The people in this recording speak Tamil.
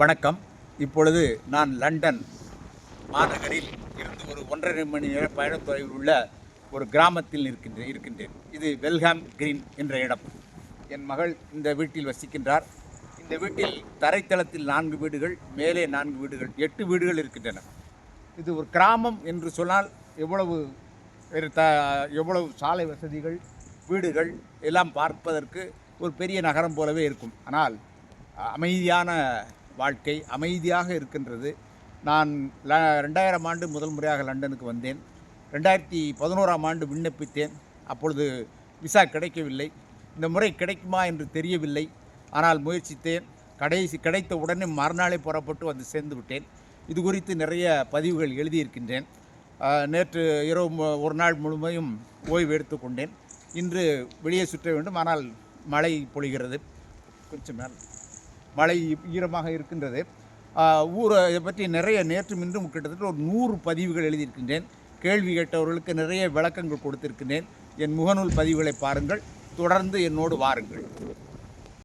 வணக்கம். இப்பொழுது நான் லண்டன் மாநகரில் இருந்து ஒரு ஒன்றரை மணி நேர பயணத் தொலைவில் உள்ள ஒரு கிராமத்தில் இருக்கின்றேன் இருக்கின்றேன். இது வெல்ஹாம் கிரீன் என்ற இடம். என் மகள் இந்த வீட்டில் வசிக்கின்றார். இந்த வீட்டில் தரைத்தளத்தில் நான்கு வீடுகள் மேலே நான்கு வீடுகள் எட்டு வீடுகள் இருக்கின்றன. இது ஒரு கிராமம் என்று சொன்னால் எவ்வளவு த எவ்வளவு சாலை வசதிகள் வீடுகள் எல்லாம் பார்ப்பதற்கு ஒரு பெரிய நகரம் போலவே இருக்கும். ஆனால் அமைதியான வாழ்க்கை அமைதியாக இருக்கின்றது. நான் ல ரெண்டாயிரம் ஆண்டு முதல் முறையாக லண்டனுக்கு வந்தேன். ரெண்டாயிரத்தி பதினோராம் ஆண்டு விண்ணப்பித்தேன். அப்பொழுது விசா கிடைக்கவில்லை. இந்த முறை கிடைக்குமா என்று தெரியவில்லை. ஆனால் முயற்சித்தேன். கடைசி கிடைத்த உடனே மறுநாளே புறப்பட்டு வந்து சேர்ந்து விட்டேன். இது குறித்து நிறைய பதிவுகள் எழுதியிருக்கின்றேன். நேற்று இரவு மு- ஒரு நாள் முழுமையும் ஓய்வு எடுத்துக்கொண்டேன் இன்று வெளியே சுற்ற வேண்டும். ஆனால் மழை பொழிகிறது. கொஞ்சம் மேல் மழை ஈரமாக இருக்கின்றது. ஊரை இதை பற்றி நிறைய நேற்று மின்றும் கிட்டத்தட்ட ஒரு நூறு பதிவுகள் எழுதியிருக்கின்றேன். கேள்வி கேட்டவர்களுக்கு நிறைய விளக்கங்கள் கொடுத்திருக்கின்றேன். என் முகநூல் பதிவுகளை பாருங்கள். தொடர்ந்து என்னோடு வாருங்கள்.